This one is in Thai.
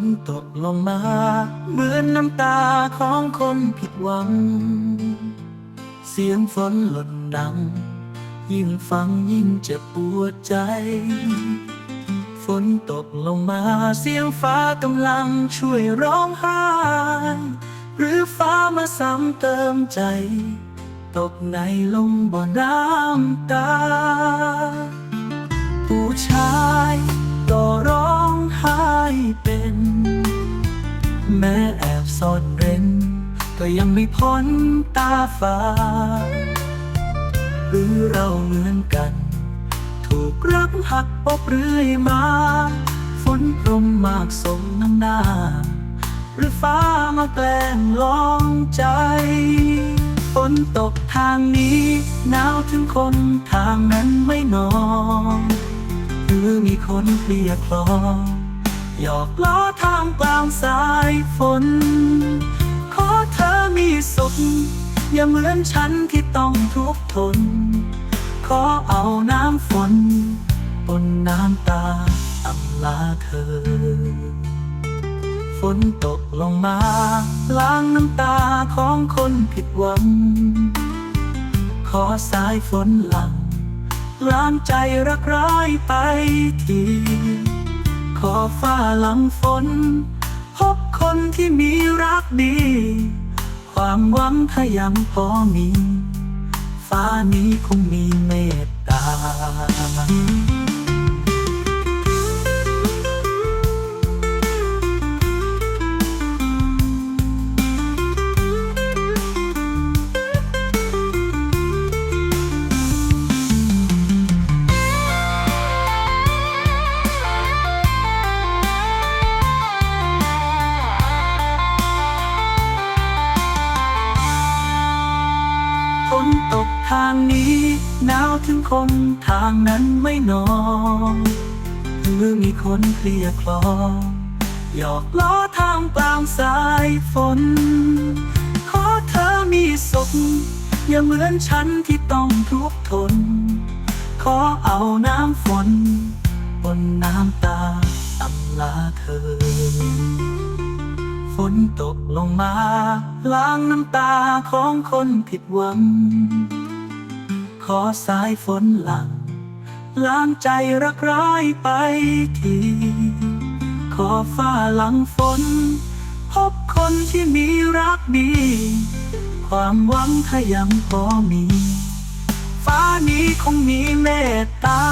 นตกลงมา เหมือนน้ำตาของคนผิดหวัง เสียงฝนหล่นดัง ยิ่งฟังยิ่งเจ็บปวดใจ ฝนตกลงมา เสียงฟ้ากำลังช่วยร้องไห้ หรือฟ้ามาซ้ำเติมใจ ตกในลมบ่อน้ำตา ผู้ชาย เป็น แม้แอบซ่อนเร้น ก็ยังไม่พ้นตาฟ้า หรือเราเหมือนกัน ถูกรักหักปบเรื่อยมา ฝนพรมมากสมน้ำหน้า หรือฟ้ามาแกล้งลองใจฝนตกทางนี้หนาวถึงคนทางนั้นไม่นอน หรือมีคนเคลียร์คลอ หยอกล้อทางกลางสายฝน ขอเธอมีสุข อย่าเหมือนฉันที่ต้องทุกข์ทน ขอเอาน้ำฝนบนน้ำตาอำลาเธอ ฝนตกลงมา ล้างน้ำตาของคนผิดหวัง ขอสายฝนหลังล้างใจรักร้ายไปที ขอฟ้าหลังฝน พบคนที่มีรักดี ความหวังถ้ายังพอมี ฟ้านี้คงมีเมตตา นตกทางนี้หนาวถึงคนทางนั้นไม่นอนหรือมีคนเคลียคลองหยอกล้อทางกลางสายฝน ขอเธอมีสุขอย่าเหมือนฉันที่ต้องทุกข์ทน ขอเอาน้ำฝน บนน้ำตาอำลาเธอ ฝนตกลงมา ล้างน้ำตาของคนผิดหวัง ขอสายฝนหลัง ล้างใจรักร้ายไปที ขอฟ้าหลังฝน พบคนที่มีรักดี ความหวังถ้ายังพอมี ฟ้านี้คงมีเมตตา